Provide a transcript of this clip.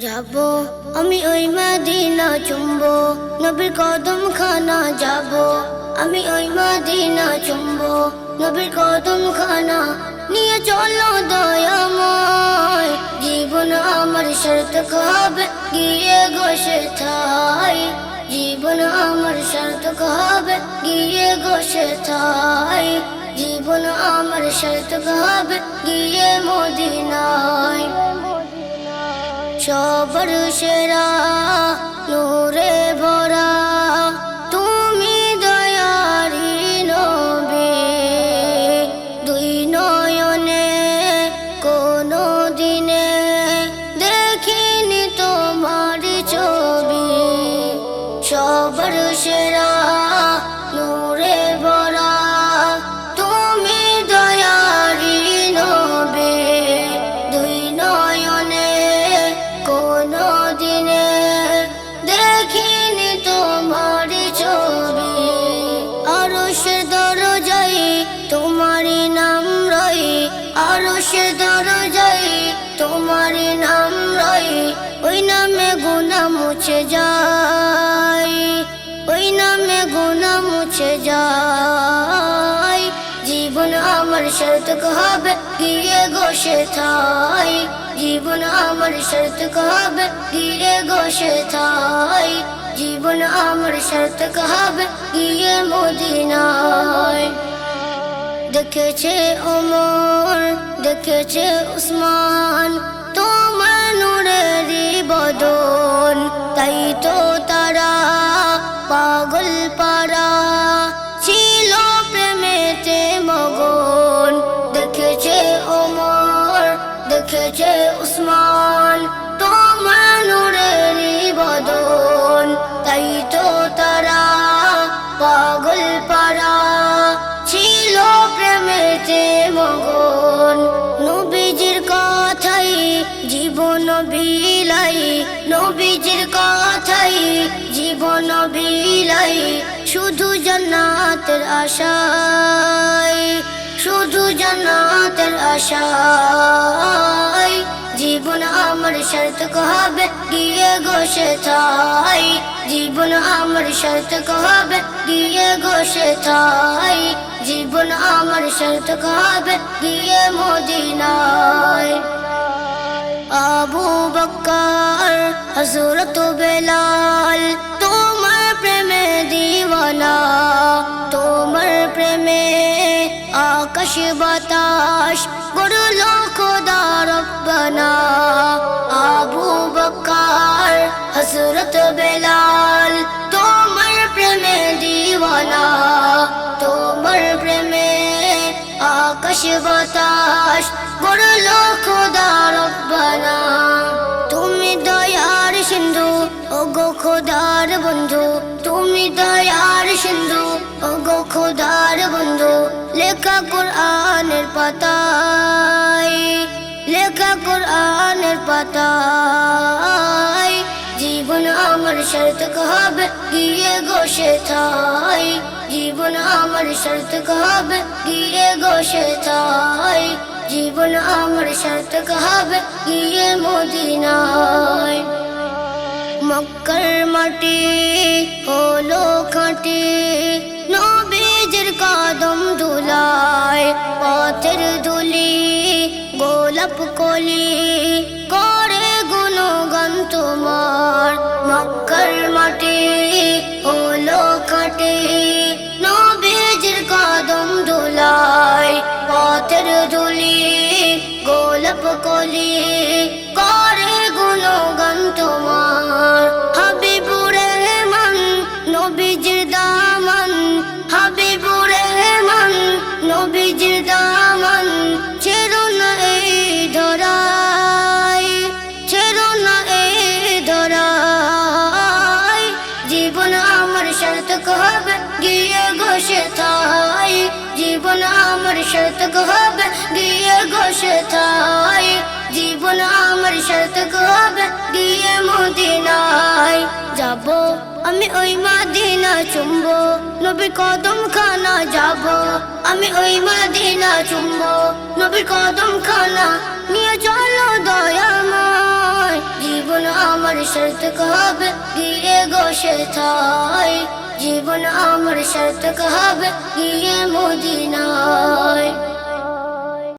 যাব। আমি ওই মদিনা চুম্ব। নবীর কদম খানা যাব। আমি ওই মদিনা চুম্ব। নবীর কদম খানা নিয়ে চলো দয়াময়। জীবন আমার শর্ত হবে গিয়ে গোসে থাই? জীবন আমার শর্ত হবে গিয়ে গোসে থাই? জীবন আমার সার্থক হবে গিয়ে মদিনায়? সবর সেরা, নূরে ভরা। তুমি দয়ারি নবে, দুই নয়নে কোনো দিনে দেখিনি তোমার ছবি। সবর সেরা কোনো দিনে দেখিনি তোমার ছবি। আরশের দরজাই তোমারই নাম রই আরশের দরজাই তোমারই নাম রই ওই নামে গুনাহ মুছে যায়। ওই নামে গুনাহ মুছে যায়। জীবন আমার হবে, গিয়ে গোসে থাই জীবন আমার সার্থক হবে গিয়ে গোসে থাই। জীবন আমার সার্থক হবে গিয়ে মদিনায়। দেখেছে ওমর, দেখেছে উসমান। তোমার নূরেরই বদন, তাই তো তারা পাগল পারা ছিল প্রেমেতে মগন। দেখেছে ওমর, দেখেছে মগন নবীজির কথাই জীবন বিলাই নবীজির কথাই জীবন বিলাই শুধু জান্নাতের আশায়, শুধু জান্নাতের আশায়, জীবন আমার সার্থক হবে গিয়ে গোসে থাই জীবন আমার সার্থক হবে গিয়ে গোসে থাই জীবন আমার সার্থক হবে গিয়ে মদিনায়। আবু বক্কর হজরত বেলাল, তোমার প্রেমে দিওয়ানা, তোমার প্রেমে আকাশ বাতাস, গড়লো খোদা রব্বানা। আবু বক্কর হজরত বেলাল আকাশ বাতাস গড়লো খোদা রব্বানা। তুমি দয়ার সিন্ধু ও গো খোদার বন্ধু। তুমি দয়ার সিন্ধু ও গো খোদার বন্ধু। লেখা কোরআনের পাতায়, লেখা কোরআনের পাতায়। জীবন আমার সার্থক হবে, গিয়ে গোসে থাই জীবন আমার শর্ত হবে গিয়ে গোসে থাই জীবন আমার শর্ত হবে গিয়ে মদিনায়। মক্কার মাটি হলো খাঁটি, নবীজের কদম ধুলায়, পথের ধুলি, গোলাপ কলি করে গুণগান তোমার। মক্কার মাটি নবীজির জীবন আমার সার্থক হবে, গিয়ে ঘষে থাই। জীবন আমার সার্থক গিয়ে থাই। জীবন হবে, গিয়ে মদিনায় যাব। আমি ওই মাদিনা চুম্ব, নবী কদম খানা চুম্ব, নবীর কদম খানা নিয়ে চলো দয়াময় জীবন আমার শর্ত হবে গিয়ে গোসে থাই জীবন আমার শর্ত হবে গিয়ে মদিনায়?